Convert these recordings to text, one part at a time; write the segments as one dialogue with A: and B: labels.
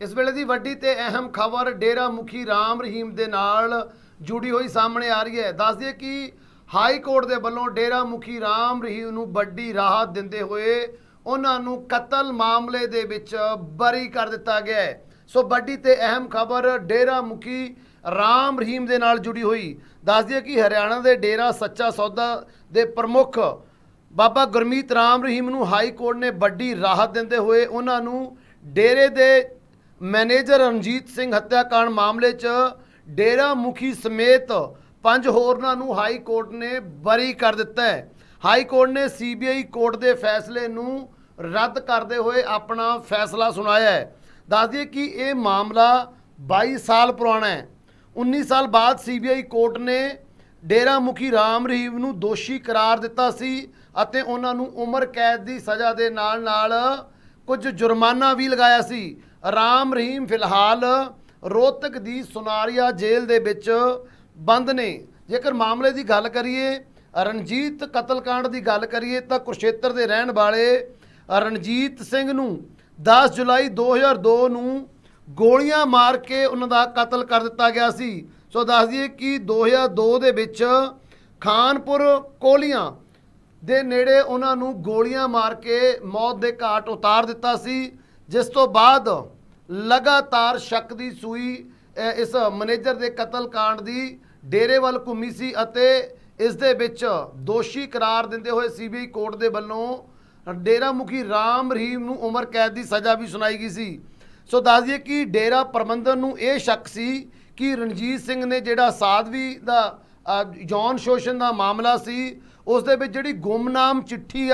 A: ਇਸ ਵੇਲੇ ਦੀ ਵੱਡੀ ਤੇ ਅਹਿਮ ਖਬਰ ਡੇਰਾ ਮੁਖੀ ਰਾਮ ਰਹੀਮ ਦੇ ਨਾਲ ਜੁੜੀ ਹੋਈ ਸਾਹਮਣੇ ਆ ਰਹੀ ਹੈ। ਦੱਸ ਦਈਏ ਕਿ ਹਾਈ ਕੋਰਟ ਦੇ ਵੱਲੋਂ ਡੇਰਾ ਮੁਖੀ ਰਾਮ ਰਹੀਮ ਨੂੰ ਵੱਡੀ ਰਾਹਤ ਦਿੰਦੇ ਹੋਏ ਉਹਨਾਂ ਨੂੰ ਕਤਲ ਮਾਮਲੇ ਦੇ ਵਿੱਚ ਬਰੀ ਕਰ ਦਿੱਤਾ ਗਿਆ ਹੈ। ਸੋ ਵੱਡੀ ਤੇ ਅਹਿਮ ਖਬਰ ਡੇਰਾ ਮੁਖੀ ਰਾਮ ਰਹੀਮ ਦੇ ਨਾਲ ਜੁੜੀ ਹੋਈ। ਦੱਸ ਦਈਏ ਕਿ ਹਰਿਆਣਾ ਦੇ ਡੇਰਾ ਸੱਚਾ ਸੌਦਾ ਦੇ ਪ੍ਰਮੁੱਖ ਬਾਬਾ ਗੁਰਮੀਤ ਰਾਮ ਰਹੀਮ ਨੂੰ ਹਾਈ ਕੋਰਟ ਨੇ ਵੱਡੀ ਰਾਹਤ ਦਿੰਦੇ ਹੋਏ ਉਹਨਾਂ ਨੂੰ ਡੇਰੇ ਦੇ ਮੈਨੇਜਰ ਰਣਜੀਤ ਸਿੰਘ ਹੱਤਿਆਕਾਂਡ ਮਾਮਲੇ 'ਚ ਡੇਰਾ ਮੁਖੀ ਸਮੇਤ ਪੰਜ ਹੋਰਨਾਂ ਨੂੰ ਹਾਈ ਕੋਰਟ ਨੇ ਬਰੀ ਕਰ ਦਿੱਤਾ ਹੈ। ਹਾਈ ਕੋਰਟ ਨੇ ਸੀਬੀਆਈ ਕੋਰਟ ਦੇ ਫੈਸਲੇ ਨੂੰ ਰੱਦ ਕਰਦੇ ਹੋਏ ਆਪਣਾ ਫੈਸਲਾ ਸੁਣਾਇਆ ਹੈ। ਦੱਸ ਦਈਏ ਕਿ ਇਹ ਮਾਮਲਾ 22 ਸਾਲ ਪੁਰਾਣਾ ਹੈ। 19 ਸਾਲ ਬਾਅਦ ਸੀਬੀਆਈ ਕੋਰਟ ਨੇ ਡੇਰਾ ਮੁਖੀ ਰਾਮ ਰਹੀਮ ਨੂੰ ਦੋਸ਼ੀ ਕਰਾਰ ਦਿੱਤਾ ਸੀ ਅਤੇ ਉਹਨਾਂ ਨੂੰ ਉਮਰ ਕੈਦ ਦੀ ਸਜ਼ਾ ਦੇ ਨਾਲ ਨਾਲ ਕੁਝ ਜੁਰਮਾਨਾ ਵੀ ਲਗਾਇਆ ਸੀ। ਰਾਮ ਰਹੀਮ ਫਿਲਹਾਲ ਰੋਹਤਕ ਦੀ ਸੁਨਾਰੀਆ ਜੇਲ੍ਹ ਦੇ ਵਿੱਚ ਬੰਦ ਨੇ। ਜੇਕਰ ਮਾਮਲੇ ਦੀ ਗੱਲ ਕਰੀਏ, ਰਣਜੀਤ ਕਤਲकांड ਦੀ ਗੱਲ ਕਰੀਏ ਤਾਂ ਕੁਰਸ਼ੇਤਰ ਦੇ ਰਹਿਣ ਵਾਲੇ ਰਣਜੀਤ ਸਿੰਘ ਨੂੰ 10 ਜੁਲਾਈ 2002 ਨੂੰ ਗੋਲੀਆਂ ਮਾਰ ਕੇ ਉਹਨਾਂ ਦਾ ਕਤਲ ਕਰ ਦਿੱਤਾ ਗਿਆ ਸੀ। ਸੋ ਦੱਸ ਦਈਏ ਕਿ 2002 ਦੇ ਵਿੱਚ ਖਾਨਪੁਰ ਕੋਲੀਆਂ ਦੇ ਨੇੜੇ ਉਹਨਾਂ ਨੂੰ ਗੋਲੀਆਂ ਮਾਰ ਕੇ ਮੌਤ ਦੇ ਘਾਟ ਉਤਾਰ ਦਿੱਤਾ ਸੀ। ਜਿਸ ਤੋਂ ਬਾਅਦ ਲਗਾਤਾਰ ਸ਼ੱਕ ਦੀ ਸੂਈ ਇਸ ਮੈਨੇਜਰ ਦੇ ਕਤਲ ਕਾਂਡ ਦੀ ਡੇਰੇ ਵੱਲ ਘੁੰਮੀ ਸੀ ਅਤੇ ਇਸ ਦੇ ਵਿੱਚ ਦੋਸ਼ੀ ਕਰਾਰ ਦਿੰਦੇ ਹੋਏ ਸੀਬੀਆਈ ਕੋਰਟ ਦੇ ਵੱਲੋਂ ਡੇਰਾ ਮੁਖੀ ਰਾਮ ਰਹੀਮ ਨੂੰ ਉਮਰ ਕੈਦ ਦੀ ਸਜ਼ਾ ਵੀ ਸੁਣਾਈ ਗਈ ਸੀ। ਸੋ ਦੱਸ ਦਈਏ ਕਿ ਡੇਰਾ ਪ੍ਰਬੰਧਨ ਨੂੰ ਇਹ ਸ਼ੱਕ ਸੀ ਕਿ ਰਣਜੀਤ ਸਿੰਘ ਨੇ ਜਿਹੜਾ ਸਾਧਵੀ ਦਾ ਜੌਨ ਸ਼ੋਸ਼ਣ ਦਾ ਮਾਮਲਾ ਸੀ, ਉਸ ਦੇ ਵਿੱਚ ਜਿਹੜੀ ਗੁੰਮਨਾਮ ਚਿੱਠੀ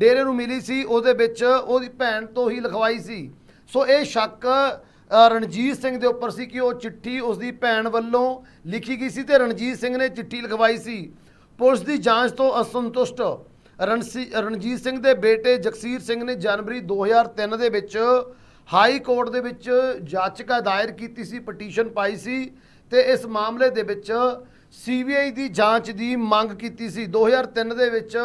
A: ਡੇਰੇ ਨੂੰ ਮਿਲੀ ਸੀ, ਉਹਦੇ ਵਿੱਚ ਉਹਦੀ ਭੈਣ ਤੋਂ ਹੀ ਲਿਖਵਾਈ ਸੀ। ਸੋ ਇਹ ਸ਼ੱਕ ਰਣਜੀਤ ਸਿੰਘ ਦੇ ਉੱਪਰ ਸੀ ਕਿ ਉਹ ਚਿੱਠੀ ਉਸ ਦੀ ਭੈਣ ਵੱਲੋਂ ਲਿਖੀ ਗਈ ਸੀ ਤੇ ਰਣਜੀਤ ਸਿੰਘ ਨੇ ਚਿੱਠੀ ਲਿਖਵਾਈ ਸੀ। ਪੁਲਿਸ ਦੀ ਜਾਂਚ ਤੋਂ ਅਸੰਤੁਸ਼ਟ ਰਣਸੀ- ਰਣਜੀਤ ਸਿੰਘ ਦੇ ਬੇਟੇ ਜਗਸੀਰ ਸਿੰਘ ਨੇ ਜਨਵਰੀ 2003 ਦੇ ਵਿੱਚ ਹਾਈ ਕੋਰਟ ਦੇ ਵਿੱਚ ਜਾਚਕਾ ਦਾਇਰ ਕੀਤੀ ਸੀ, ਪਟੀਸ਼ਨ ਪਾਈ ਸੀ ਤੇ ਇਸ ਮਾਮਲੇ ਦੇ ਵਿੱਚ ਸੀਬੀਆਈ ਦੀ ਜਾਂਚ ਦੀ ਮੰਗ ਕੀਤੀ ਸੀ। 2003 ਦੇ ਵਿੱਚ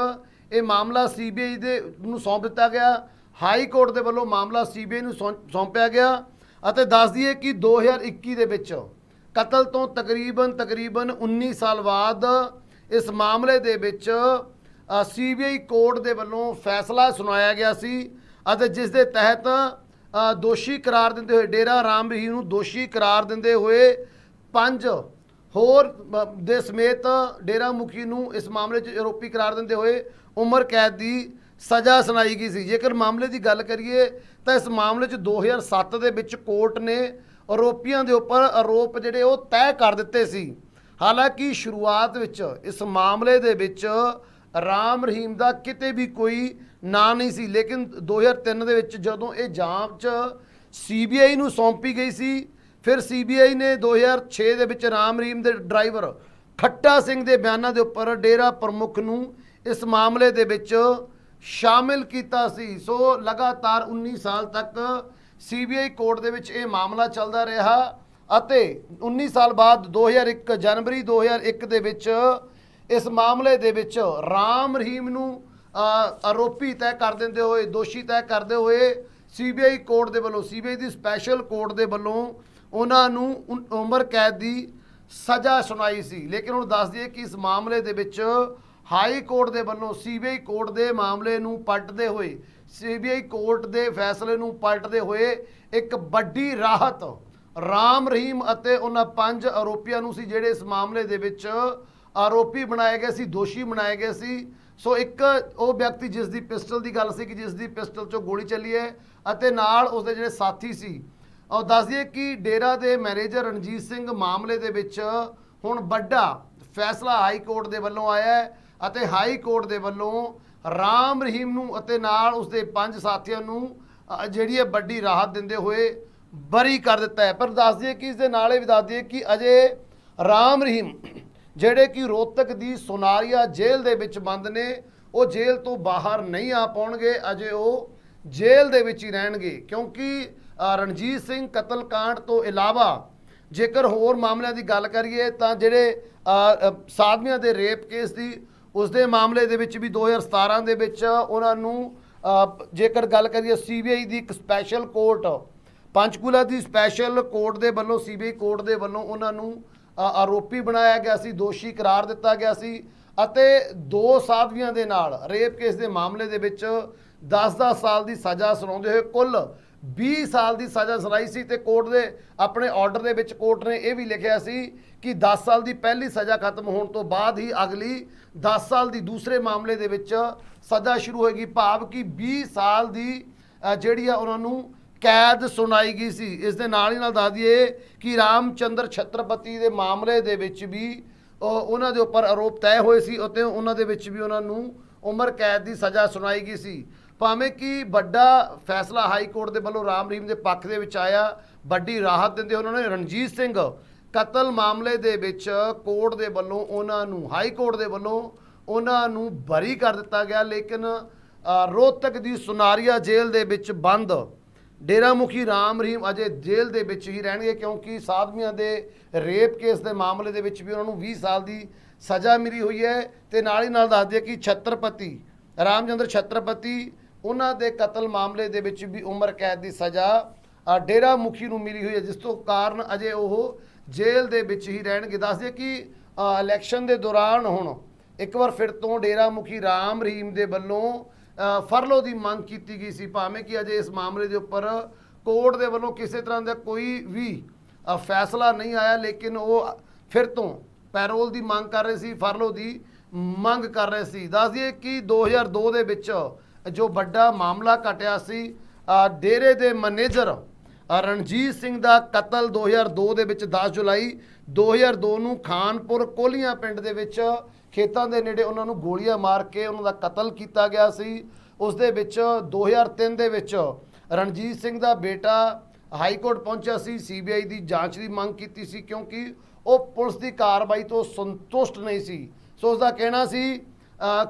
A: ਇਹ ਮਾਮਲਾ ਸੀਬੀਆਈ ਦੇ ਨੂੰ ਸੌਂਪ ਦਿੱਤਾ ਗਿਆ, ਹਾਈ ਕੋਰਟ ਦੇ ਵੱਲੋਂ ਮਾਮਲਾ ਸੀਬੀਆਈ ਨੂੰ ਸੌਂ- ਸੌਂਪਿਆ ਗਿਆ ਅਤੇ ਦੱਸ ਦਈਏ ਕਿ 2021 ਦੇ ਵਿੱਚ ਕਤਲ ਤੋਂ ਤਕਰੀਬਨ ਤਕਰੀਬਨ 19 ਸਾਲ ਬਾਅਦ ਇਸ ਮਾਮਲੇ ਦੇ ਵਿੱਚ ਸੀਬੀਆਈ ਕੋਰਟ ਦੇ ਵੱਲੋਂ ਫੈਸਲਾ ਸੁਣਾਇਆ ਗਿਆ ਸੀ ਅਤੇ ਜਿਸ ਦੇ ਤਹਿਤ ਦੋਸ਼ੀ ਕਰਾਰ ਦਿੰਦੇ ਹੋਏ, ਡੇਰਾ ਰਾਮ ਰਹੀਮ ਨੂੰ ਦੋਸ਼ੀ ਕਰਾਰ ਦਿੰਦੇ ਹੋਏ ਪੰਜ ਹੋਰ ਦੇ ਸਮੇਤ ਡੇਰਾ ਮੁਖੀ ਨੂੰ ਇਸ ਮਾਮਲੇ 'ਚ ਆਰੋਪੀ ਕਰਾਰ ਦਿੰਦੇ ਹੋਏ ਉਮਰ ਕੈਦ ਦੀ ਸਜ਼ਾ ਸੁਣਾਈ ਗਈ ਸੀ। ਜੇਕਰ ਮਾਮਲੇ ਦੀ ਗੱਲ ਕਰੀਏ ਤਾਂ ਇਸ ਮਾਮਲੇ 'ਚ 2007 ਦੇ ਵਿੱਚ ਕੋਰਟ ਨੇ ਆਰੋਪੀਆਂ ਦੇ ਉੱਪਰ ਆਰੋਪ ਜਿਹੜੇ ਉਹ ਤੈਅ ਕਰ ਦਿੱਤੇ ਸੀ। ਹਾਲਾਂਕਿ ਸ਼ੁਰੂਆਤ ਵਿੱਚ ਇਸ ਮਾਮਲੇ ਦੇ ਵਿੱਚ ਰਾਮ ਰਹੀਮ ਦਾ ਕਿਤੇ ਵੀ ਕੋਈ ਨਾਂ ਨਹੀਂ ਸੀ। ਲੇਕਿਨ 2003 ਦੇ ਵਿੱਚ ਜਦੋਂ ਇਹ ਜਾਂਚ ਸੀਬੀਆਈ ਨੂੰ ਸੌਂਪੀ ਗਈ ਸੀ ਫਿਰ ਸੀਬੀਆਈ ਨੇ 2006 ਦੇ ਵਿੱਚ ਰਾਮ ਰਹੀਮ ਦੇ ਡਰਾਈਵਰ ਖੱਟਾ ਸਿੰਘ ਦੇ ਬਿਆਨਾਂ ਦੇ ਉੱਪਰ ਡੇਰਾ ਪ੍ਰਮੁੱਖ ਨੂੰ ਇਸ ਮਾਮਲੇ ਦੇ ਵਿੱਚ ਸ਼ਾਮਿਲ ਕੀਤਾ ਸੀ। ਸੋ ਲਗਾਤਾਰ 19 ਸਾਲ ਤੱਕ ਸੀਬੀਆਈ ਕੋਰਟ ਦੇ ਵਿੱਚ ਇਹ ਮਾਮਲਾ ਚੱਲਦਾ ਰਿਹਾ ਅਤੇ 19 ਸਾਲ ਬਾਅਦ 2001 ਜਨਵਰੀ 2001 ਦੇ ਵਿੱਚ ਇਸ ਮਾਮਲੇ ਦੇ ਵਿੱਚ ਰਾਮ ਰਹੀਮ ਨੂੰ ਆਰੋਪੀ ਤੈਅ ਕਰ ਦਿੰਦੇ ਹੋਏ, ਦੋਸ਼ੀ ਤੈਅ ਕਰਦੇ ਹੋਏ ਸੀਬੀਆਈ ਕੋਰਟ ਦੇ ਵੱਲੋਂ ਸੀਬੀਆਈ ਦੀ ਸਪੈਸ਼ਲ ਕੋਰਟ ਦੇ ਵੱਲੋਂ ਉਹਨਾਂ ਨੂੰ ਉਨ- ਉਮਰ ਕੈਦ ਦੀ ਸਜ਼ਾ ਸੁਣਾਈ ਸੀ। ਲੇਕਿਨ ਹੁਣ ਦੱਸ ਦਈਏ ਕਿ ਇਸ ਮਾਮਲੇ ਦੇ ਵਿੱਚ ਹਾਈ ਕੋਰਟ ਦੇ ਵੱਲੋਂ ਸੀਬੀਆਈ ਕੋਰਟ ਦੇ ਮਾਮਲੇ ਨੂੰ ਪਲਟਦੇ ਹੋਏ ਸੀਬੀਆਈ ਕੋਰਟ ਦੇ ਫੈਸਲੇ ਨੂੰ ਪਲਟਦੇ ਹੋਏ ਇੱਕ ਵੱਡੀ ਰਾਹਤ ਰਾਮ ਰਹੀਮ ਅਤੇ ਉਹਨਾਂ ਪੰਜ ਆਰੋਪੀਆਂ ਨੂੰ ਸੀ, ਜਿਹੜੇ ਇਸ ਮਾਮਲੇ ਦੇ ਵਿੱਚ ਆਰੋਪੀ ਬਣਾਏ ਗਏ ਸੀ, ਦੋਸ਼ੀ ਬਣਾਏ ਗਏ ਸੀ। ਸੋ ਇੱਕ ਉਹ ਵਿਅਕਤੀ ਜਿਸ ਦੀ ਪਿਸਟਲ ਦੀ ਗੱਲ ਸੀ ਕਿ ਜਿਸ ਦੀ ਪਿਸਟਲ ਚੋਂ ਗੋਲੀ ਚੱਲੀ ਹੈ ਅਤੇ ਨਾਲ ਉਸਦੇ ਜਿਹੜੇ ਸਾਥੀ ਸੀ ਔਰ ਦੱਸ ਦਈਏ ਕਿ ਡੇਰਾ ਦੇ ਮੈਨੇਜਰ ਰਣਜੀਤ ਸਿੰਘ ਮਾਮਲੇ ਦੇ ਵਿੱਚ ਹੁਣ ਵੱਡਾ ਫੈਸਲਾ ਹਾਈ ਕੋਰਟ ਦੇ ਵੱਲੋਂ ਆਇਆ ਹੈ ਅਤੇ ਹਾਈ ਕੋਰਟ ਦੇ ਵੱਲੋਂ ਰਾਮ ਰਹੀਮ ਨੂੰ ਅਤੇ ਨਾਲ ਉਸਦੇ ਪੰਜ ਸਾਥੀਆਂ ਨੂੰ ਜਿਹੜੀ ਹੈ ਵੱਡੀ ਰਾਹਤ ਦਿੰਦੇ ਹੋਏ ਬਰੀ ਕਰ ਦਿੱਤਾ ਹੈ। ਪਰ ਦੱਸ ਦਈਏ ਕਿ ਇਸ ਦੇ ਨਾਲ ਇਹ ਵੀ ਦੱਸ ਦਈਏ ਕਿ ਅਜੇ ਰਾਮ ਰਹੀਮ, ਜਿਹੜੇ ਕਿ ਰੋਹਤਕ ਦੀ ਸੋਨਾਰੀਆ ਜੇਲ੍ਹ ਦੇ ਵਿੱਚ ਬੰਦ ਨੇ, ਉਹ ਜੇਲ੍ਹ ਤੋਂ ਬਾਹਰ ਨਹੀਂ ਆ ਪਾਉਣਗੇ, ਅਜੇ ਉਹ ਜੇਲ੍ਹ ਦੇ ਵਿੱਚ ਹੀ ਰਹਿਣਗੇ। ਕਿਉਂਕਿ ਰਣਜੀਤ ਸਿੰਘ ਕਤਲकांड ਤੋਂ ਇਲਾਵਾ ਜੇਕਰ ਹੋਰ ਮਾਮਲਿਆਂ ਦੀ ਗੱਲ ਕਰੀਏ ਤਾਂ ਜਿਹੜੇ ਸਾਧਵੀਆਂ ਦੇ ਰੇਪ ਕੇਸ ਦੀ ਉਸ ਦੇ ਮਾਮਲੇ ਦੇ ਵਿੱਚ ਵੀ 2017 ਦੇ ਵਿੱਚ ਉਹਨਾਂ ਨੂੰ ਜੇਕਰ ਗੱਲ ਕਰੀਏ ਸੀਬੀਆਈ ਦੀ ਇੱਕ ਸਪੈਸ਼ਲ ਕੋਰਟ ਪੰਚਕੂਲਾ ਦੀ ਸਪੈਸ਼ਲ ਕੋਰਟ ਦੇ ਵੱਲੋਂ ਸੀਬੀਆਈ ਕੋਰਟ ਦੇ ਵੱਲੋਂ ਉਹਨਾਂ ਨੂੰ ਆਰੋਪੀ ਬਣਾਇਆ ਗਿਆ ਸੀ, ਦੋਸ਼ੀ ਕਰਾਰ ਦਿੱਤਾ ਗਿਆ ਸੀ ਅਤੇ ਦੋ ਸਾਧਵੀਆਂ ਦੇ ਨਾਲ ਰੇਪ ਕੇਸ ਦੇ ਮਾਮਲੇ ਦੇ ਵਿੱਚ 10-10 ਸਾਲ ਦੀ ਸਜ਼ਾ ਸੁਣਾਉਂਦੇ ਹੋਏ ਕੁੱਲ 20 ਸਾਲ ਦੀ ਸਜ਼ਾ ਸੁਣਾਈ ਸੀ ਤੇ ਕੋਰਟ ਦੇ ਆਪਣੇ ਆਰਡਰ ਦੇ ਵਿੱਚ ਕੋਰਟ ਨੇ ਇਹ ਵੀ ਲਿਖਿਆ ਸੀ ਕਿ 10 ਸਾਲ ਦੀ ਪਹਿਲੀ ਸਜ਼ਾ ਖਤਮ ਹੋਣ ਤੋਂ ਬਾਅਦ ਹੀ ਅਗਲੀ 10 ਸਾਲ ਦੀ ਦੂਸਰੇ ਮਾਮਲੇ ਦੇ ਵਿੱਚ ਸਜ਼ਾ ਸ਼ੁਰੂ ਹੋਏਗੀ। ਭਾਵ ਕਿ 20 ਸਾਲ ਦੀ ਜਿਹੜੀ ਆ ਉਹਨਾਂ ਨੂੰ ਕੈਦ ਸੁਣਾਈ ਗਈ ਸੀ। ਇਸ ਦੇ ਨਾਲ ਹੀ ਨਾਲ ਦੱਸ ਦਈਏ ਕਿ ਰਾਮਚੰਦਰ ਛਤਰਪਤੀ ਦੇ ਮਾਮਲੇ ਦੇ ਵਿੱਚ ਵੀ ਉਹਨਾਂ ਦੇ ਉੱਪਰ ਆਰੋਪ ਤੈਅ ਹੋਏ ਸੀ ਅਤੇ ਉਹਨਾਂ ਦੇ ਵਿੱਚ ਵੀ ਉਹਨਾਂ ਨੂੰ ਉਮਰ ਕੈਦ ਦੀ ਸਜ਼ਾ ਸੁਣਾਈ ਗਈ ਸੀ। ਭਾਵੇਂ ਕਿ ਵੱਡਾ ਫੈਸਲਾ ਹਾਈ ਕੋਰਟ ਦੇ ਵੱਲੋਂ ਰਾਮ ਰਹੀਮ ਦੇ ਪੱਖ ਦੇ ਵਿੱਚ ਆਇਆ, ਵੱਡੀ ਰਾਹਤ ਦਿੰਦੇ ਉਹਨਾਂ ਨੇ ਰਣਜੀਤ ਸਿੰਘ ਕਤਲ ਮਾਮਲੇ ਦੇ ਵਿੱਚ ਕੋਰਟ ਦੇ ਵੱਲੋਂ ਉਹਨਾਂ ਨੂੰ, ਹਾਈ ਕੋਰਟ ਦੇ ਵੱਲੋਂ ਉਹਨਾਂ ਨੂੰ ਬਰੀ ਕਰ ਦਿੱਤਾ ਗਿਆ, ਲੇਕਿਨ ਰੋਹਤਕ ਦੀ ਸੁਨਾਰੀਆ ਜੇਲ੍ਹ ਦੇ ਵਿੱਚ ਬੰਦ। ਡੇਰਾ ਮੁਖੀ ਰਾਮ ਰਹੀਮ ਅਜੇ ਜੇਲ੍ਹ ਦੇ ਵਿੱਚ ਹੀ ਰਹਿਣਗੇ ਕਿਉਂਕਿ ਸਾਧਵੀਆਂ ਦੇ ਰੇਪ ਕੇਸ ਦੇ ਮਾਮਲੇ ਦੇ ਵਿੱਚ ਵੀ ਉਹਨਾਂ ਨੂੰ 20 ਸਾਲ ਦੀ ਸਜ਼ਾ ਮਿਲੀ ਹੋਈ ਹੈ ਤੇ ਨਾਲ ਹੀ ਨਾਲ ਦੱਸ ਦਈਏ ਕਿ ਛਤਰਪਤੀ, ਰਾਮਚੰਦਰ ਛਤਰਪਤੀ ਉਹਨਾਂ ਦੇ ਕਤਲ ਮਾਮਲੇ ਦੇ ਵਿੱਚ ਵੀ ਉਮਰ ਕੈਦ ਦੀ ਸਜ਼ਾ ਡੇਰਾ ਮੁਖੀ ਨੂੰ ਮਿਲੀ ਹੋਈ ਹੈ, ਜਿਸ ਤੋਂ ਕਾਰਨ ਅਜੇ ਉਹ ਜੇਲ੍ਹ ਦੇ ਵਿੱਚ ਹੀ ਰਹਿਣਗੇ। ਦੱਸ ਦਈਏ ਕਿ ਇਲੈਕਸ਼ਨ ਦੇ ਦੌਰਾਨ ਹੁਣ ਇੱਕ ਵਾਰ ਫਿਰ ਤੋਂ ਡੇਰਾ ਮੁਖੀ ਰਾਮ ਰਹੀਮ ਦੇ ਵੱਲੋਂ ਫਰਲੋ ਦੀ ਮੰਗ ਕੀਤੀ ਗਈ ਸੀ। ਭਾਵੇਂ ਕਿ ਅਜੇ ਇਸ ਮਾਮਲੇ ਦੇ ਉੱਪਰ ਕੋਰਟ ਦੇ ਵੱਲੋਂ ਕਿਸੇ ਤਰ੍ਹਾਂ ਦਾ ਕੋਈ ਵੀ ਫੈਸਲਾ ਨਹੀਂ ਆਇਆ, ਲੇਕਿਨ ਉਹ ਫਿਰ ਤੋਂ ਪੈਰੋਲ ਦੀ ਮੰਗ ਕਰ ਰਹੇ ਸੀ, ਫਰਲੋ ਦੀ ਮੰਗ ਕਰ ਰਹੇ ਸੀ। ਦੱਸ ਦਈਏ ਕਿ 2002 ਦੇ ਵਿੱਚ ਜੋ ਵੱਡਾ ਮਾਮਲਾ ਘਟਿਆ ਸੀ ਡੇਰੇ ਦੇ ਮੈਨੇਜਰ ਰਣਜੀਤ ਸਿੰਘ ਦਾ ਕਤਲ 2002 ਦੇ ਵਿੱਚ 10 ਜੁਲਾਈ 2002 ਨੂੰ ਖਾਨਪੁਰ ਕੋਲੀਆਂ ਪਿੰਡ ਦੇ ਵਿੱਚ ਖੇਤਾਂ ਦੇ ਨੇੜੇ ਉਹਨਾਂ ਨੂੰ ਗੋਲੀਆਂ ਮਾਰ ਕੇ ਉਹਨਾਂ ਦਾ ਕਤਲ ਕੀਤਾ ਗਿਆ ਸੀ। ਉਸ ਦੇ ਵਿੱਚ 2003 ਦੇ ਵਿੱਚ ਰਣਜੀਤ ਸਿੰਘ ਦਾ ਬੇਟਾ ਹਾਈ ਕੋਰਟ ਪਹੁੰਚਿਆ ਸੀ ਸੀਬੀਆਈ ਦੀ ਜਾਂਚ ਦੀ ਮੰਗ ਕੀਤੀ ਸੀ ਕਿਉਂਕਿ ਉਹ ਪੁਲਿਸ ਦੀ ਕਾਰਵਾਈ ਤੋਂ ਸੰਤੁਸ਼ਟ ਨਹੀਂ ਸੀ। ਸੋ ਉਸ ਦਾ ਕਹਿਣਾ ਸੀ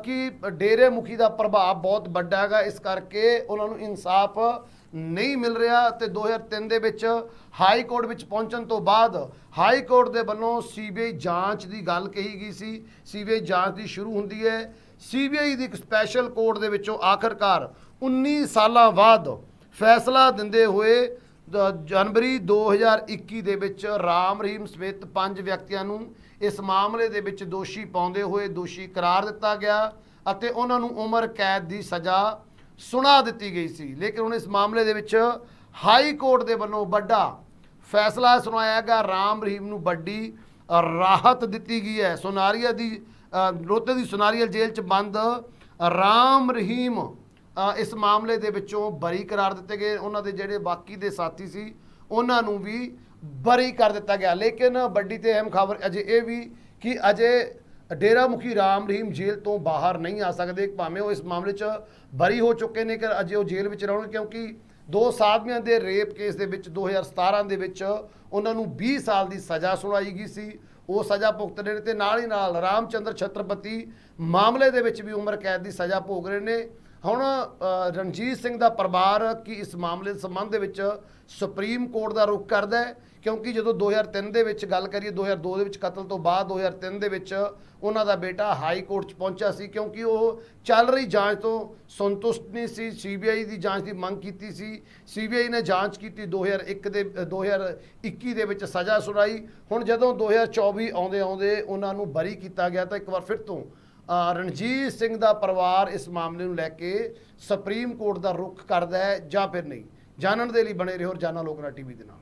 A: ਕਿ ਡੇਰੇ ਮੁਖੀ ਦਾ ਪ੍ਰਭਾਵ ਬਹੁਤ ਵੱਡਾ ਹੈਗਾ। ਇਸ ਕਰਕੇ ਉਹਨਾਂ ਨੂੰ ਇਨਸਾਫ ਨਹੀਂ ਮਿਲ ਰਿਹਾ ਤੇ 2003 ਦੇ ਵਿੱਚ ਹਾਈ ਕੋਰਟ ਵਿੱਚ ਪਹੁੰਚਣ ਤੋਂ ਬਾਅਦ ਹਾਈ ਕੋਰਟ ਦੇ ਵੱਲੋਂ ਸੀਬੀਆਈ ਜਾਂਚ ਦੀ ਗੱਲ ਕਹੀ ਗਈ ਸੀ। ਸੀਬੀਆਈ ਜਾਂਚ ਦੀ ਸ਼ੁਰੂ ਹੁੰਦੀ ਹੈ। ਸੀਬੀਆਈ ਦੀ ਇੱਕ ਸਪੈਸ਼ਲ ਕੋਰਟ ਦੇ ਵਿੱਚੋਂ ਆਖਰਕਾਰ 19 ਸਾਲਾਂ ਬਾਅਦ ਫੈਸਲਾ ਦਿੰਦੇ ਹੋਏ ਦ- ਜਨਵਰੀ 2021 ਦੇ ਵਿੱਚ ਰਾਮ ਰਹੀਮ ਸਮੇਤ ਪੰਜ ਵਿਅਕਤੀਆਂ ਨੂੰ ਇਸ ਮਾਮਲੇ ਦੇ ਵਿੱਚ ਦੋਸ਼ੀ ਪਾਉਂਦੇ ਹੋਏ ਦੋਸ਼ੀ ਕਰਾਰ ਦਿੱਤਾ ਗਿਆ ਅਤੇ ਉਹਨਾਂ ਨੂੰ ਉਮਰ ਕੈਦ ਦੀ ਸਜ਼ਾ ਸੁਣਾ ਦਿੱਤੀ ਗਈ ਸੀ। ਲੇਕਿਨ ਹੁਣ ਇਸ ਮਾਮਲੇ ਦੇ ਵਿੱਚ ਹਾਈ ਕੋਰਟ ਦੇ ਵੱਲੋਂ ਵੱਡਾ ਫੈਸਲਾ ਸੁਣਾਇਆ ਗਿਆ। ਰਾਮ ਰਹੀਮ ਨੂੰ ਵੱਡੀ ਰਾਹਤ ਦਿੱਤੀ ਗਈ ਹੈ। ਸੁਨਾਰੀਆ ਦੀ ਅ, ਦੀ ਸੁਨਾਰੀਆ ਜੇਲ੍ਹ 'ਚ ਬੰਦ ਰਾਮ ਰਹੀਮ ਇਸ ਮਾਮਲੇ ਦੇ ਵਿੱਚੋਂ ਬਰੀ ਕਰਾਰ ਦਿੱਤੇ ਗਏ। ਉਹਨਾਂ ਦੇ ਜਿਹੜੇ ਬਾਕੀ ਦੇ ਸਾਥੀ ਸੀ ਉਹਨਾਂ ਨੂੰ ਵੀ ਬਰੀ ਕਰ ਦਿੱਤਾ ਗਿਆ। ਲੇਕਿਨ ਵੱਡੀ ਤੇ ਅਹਿਮ ਖਬਰ ਅਜੇ ਇਹ ਵੀ ਕਿ ਅਜੇ ਡੇਰਾ ਮੁਖੀ ਰਾਮ ਰਹੀਮ ਜੇਲ੍ਹ ਤੋਂ ਬਾਹਰ ਨਹੀਂ ਆ ਸਕਦੇ। ਭਾਵੇਂ ਉਹ ਇਸ ਮਾਮਲੇ 'ਚ ਬਰੀ ਹੋ ਚੁੱਕੇ ਨੇ ਕਿ ਅਜੇ ਉਹ ਜੇਲ੍ਹ ਵਿੱਚ ਰਹਿਣ, ਕਿਉਂਕਿ ਦੋ ਸਾਧਵੀਆਂ ਦੇ ਰੇਪ ਕੇਸ ਦੇ ਵਿੱਚ 2017 ਦੇ ਵਿੱਚ ਉਹਨਾਂ ਨੂੰ 20 ਸਾਲ ਦੀ ਸਜ਼ਾ ਸੁਣਾਈ ਗਈ ਸੀ। ਉਹ ਸਜ਼ਾ ਭੁਗਤ ਰਹੇ ਨੇ ਤੇ ਨਾਲ ਹੀ ਨਾਲ ਰਾਮਚੰਦਰ ਛਤਰਪਤੀ ਮਾਮਲੇ ਦੇ ਵਿੱਚ ਵੀ ਉਮਰ ਕੈਦ ਦੀ ਸਜ਼ਾ ਭੋਗ ਰਹੇ ਨੇ। ਹੁਣ ਰਣਜੀਤ ਸਿੰਘ ਦਾ ਪਰਿਵਾਰ ਕੀ ਇਸ ਮਾਮਲੇ ਦੇ ਸੰਬੰਧ ਦੇ ਵਿੱਚ ਸੁਪਰੀਮ ਕੋਰਟ ਦਾ ਰੁਖ ਕਰਦਾ ਹੈ? ਕਿਉਂਕਿ ਜਦੋਂ 2003 ਦੇ ਵਿੱਚ ਗੱਲ ਕਰੀਏ 2002 ਦੇ ਵਿੱਚ ਕਤਲ ਤੋਂ ਬਾਅਦ 2003 ਦੇ ਵਿੱਚ ਉਹਨਾਂ ਦਾ ਬੇਟਾ ਹਾਈ ਕੋਰਟ 'ਚ ਪਹੁੰਚਿਆ ਸੀ ਕਿਉਂਕਿ ਉਹ ਚੱਲ ਰਹੀ ਜਾਂਚ ਤੋਂ ਸੰਤੁਸ਼ਟ ਨਹੀਂ ਸੀ। ਸੀਬੀਆਈ ਦੀ ਜਾਂਚ ਦੀ ਮੰਗ ਕੀਤੀ ਸੀ। ਸੀਬੀਆਈ ਨੇ ਜਾਂਚ ਕੀਤੀ 2001 ਦੇ ਅ, 2021 ਦੇ ਵਿੱਚ ਸਜ਼ਾ ਸੁਣਾਈ। ਹੁਣ ਜਦੋਂ 2024 ਆਉਂਦੇ ਆਉਂਦੇ ਉਹਨਾਂ ਨੂੰ ਬਰੀ ਕੀਤਾ ਗਿਆ ਤਾਂ ਇੱਕ ਵਾਰ ਫਿਰ ਤੋਂ ਰਣਜੀਤ ਸਿੰਘ ਦਾ ਪਰਿਵਾਰ ਇਸ ਮਾਮਲੇ ਨੂੰ ਲੈ ਕੇ ਸੁਪਰੀਮ ਕੋਰਟ ਦਾ ਰੁਖ ਕਰਦਾ ਹੈ ਜਾਂ ਫਿਰ ਨਹੀਂ? ਜਾਣਨ ਦੇ ਲਈ ਬਣੇ ਰਹੋ ਰੋਜ਼ਾਨਾ ਲੋਕਨਾ ਟੀਵੀ ਦੇ ਨਾਲ।